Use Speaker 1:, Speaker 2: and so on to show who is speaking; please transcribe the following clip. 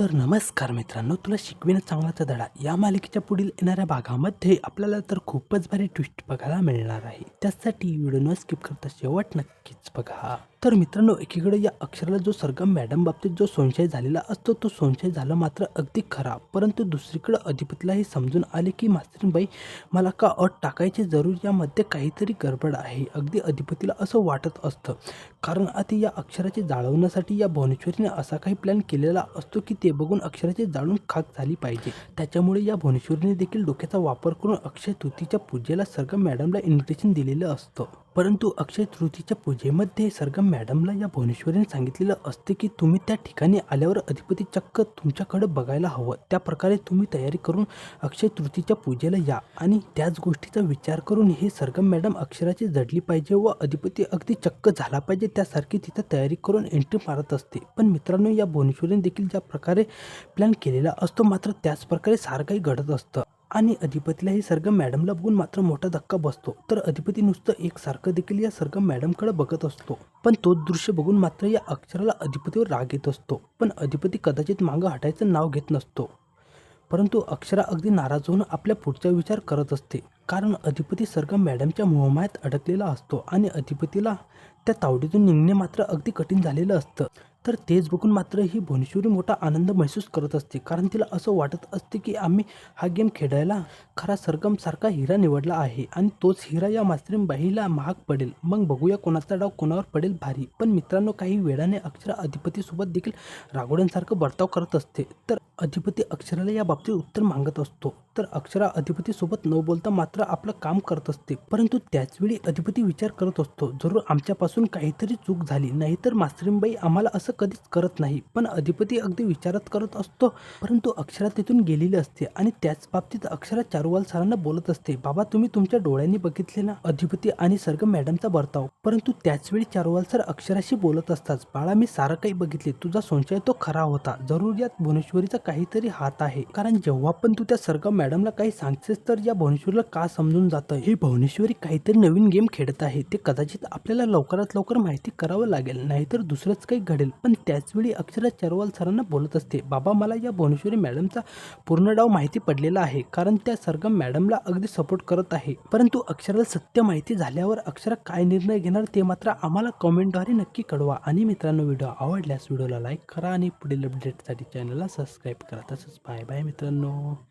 Speaker 1: तर नमस्कार मित्रांनो तुला शिकविणं चांगलाचा धडा. या मालिकेच्या पुढील येणाऱ्या भागामध्ये आपल्याला तर खूपच भारी ट्विस्ट बघायला मिळणार आहे. त्यासाठी व्हिडिओ न स्किप करता शेवट नक्कीच बघा. तर मित्रांनो एकीकडे या अक्षराला जो सरगम मॅडम बाबतीत जो संशय झालेला असतो तो संशय झाला मात्र अगदी खरा. परंतु दुसरीकडे अधिपतीला हे समजून आले की मास्तरीबाई मला का अट टाकायची जरूर? यामध्ये काहीतरी गडबड आहे. अगदी अधिपतीला असं वाटत असतं. कारण आता या अक्षराचे जाळवण्यासाठी या भुवनेश्वरीने असा काही प्लॅन केलेला असतो की ते बघून अक्षराचे जाळून खाक झाली पाहिजे. त्याच्यामुळे या भुवनेश्वरीने देखील डोक्याचा वापर करून अक्षय तृतीच्या पूजेला सरगम मॅडमला इन्व्हिटेशन दिलेलं असतं. परंतु अक्षय तृतीच्या पूजेमध्ये सरगम मॅडमला या भुवनेश्वरीने सांगितलेलं असते की तुम्ही त्या ठिकाणी आल्यावर अधिपती चक्क तुमच्याकडे बघायला हवं. त्या प्रकारे तुम्ही तयारी करून अक्षय तृतीच्या पूजेला या आणि त्याच गोष्टीचा विचार करून हे सरगम मॅडम अक्षराची जडली पाहिजे व अधिपती अगदी चक्क झाला पाहिजे त्यासारखी तिथं तयारी करून एंट्री मारत असते. पण मित्रांनो या भुवनेश्वरीने देखील ज्या प्रकारे प्लॅन केलेला असतो मात्र त्याच प्रकारे सारं काही घडत असतं. आणि अधिपतीला ही सरगम मॅडमला बघून मात्र मोठा धक्का बसतो. तर अधिपती नुसतं एकसारखं देखील या सरगम मॅडमकडे बघत असतो. पण तो दृश्य बघून मात्र या अक्षराला अधिपतीवर राग येत असतो. पण अधिपती कदाचित मागं हटायचं नाव घेत नसतो. परंतु अक्षरा अगदी नाराज होऊन आपल्या पुढचा विचार करत असते. कारण अधिपती सरगम मॅडमच्या मोहमायात अडकलेला असतो आणि अधिपतीला त्या तावडीतून निघणे मात्र अगदी कठीण झालेलं असतं. तर तेच बघून मात्र ही भुवनेश्वरी मोठा आनंद महसूस करत असते. कारण तिला असं वाटत असते की आम्ही हा गेम खेळायला खरा सरगमसारखा हिरा निवडला आहे आणि तोच हिरा या मास्तरीन बाईला महाग पडेल. मग बघूया कोणाचा डाव कोणावर पडेल भारी. पण मित्रांनो काही वेळाने अक्षरा अधिपतीसोबत देखील रागोड्यांसारखं बर्ताव करत असते. तर अधिपती अक्षराला या बाबतीत उत्तर मागत असतो. तर अक्षरा अधिपतीसोबत न बोलता मात्र आपलं काम करत असते. परंतु त्याचवेळी अधिपती विचार करत असतो जरूर आमच्यापासून काहीतरी चूक झाली नाहीतर मास्तरीनबाई आम्हाला असं कधीच करत नाही. पण अधिपती अगदी विचारात करत असतो परंतु अक्षरा तिथून गेलेली असते आणि त्याच बाबतीत अक्षरा चारुवाल सरांना बोलत असते बाबा तुम्ही तुमच्या डोळ्यांनी बघितले ना अधिपती आणि सर्ग मॅडमचा बर्ताव. परंतु त्याचवेळी चारुवाल सर अक्षराशी बोलत असताच बाळा मी सारं काही बघितले तुझा संशय तो खरा होता जरूर यात भुवनेश्वरीचा काहीतरी हात आहे कारण जेव्हा पण तू त्या सर्ग मॅडमला काही सांगतेस तर या भुवनेश्वरीला का समजून जातं? ही भुवनेश्वरी काहीतरी नवीन गेम खेळत आहे. ते कदाचित आपल्याला लवकरात लवकर माहिती करावं लागेल नाहीतर दुसरंच काही घडेल. पण त्याचवेळी अक्षरा चरवाल सरांना बोलत असते बाबा मला या भुवनेश्वरी मॅडमचा पूर्ण डाव माहिती पडलेला आहे कारण त्या सरगम मॅडमला अगदी सपोर्ट करत आहे. परंतु अक्षराला सत्य माहिती झाल्यावर अक्षरा काय निर्णय घेणार ते मात्र आम्हाला कमेंटद्वारे नक्की कळवा. आणि मित्रांनो व्हिडिओ आवडल्यास व्हिडिओला लाईक करा आणि पुढील अपडेटसाठी चॅनलला सबस्क्राईब करा. तसंच बाय बाय मित्रांनो.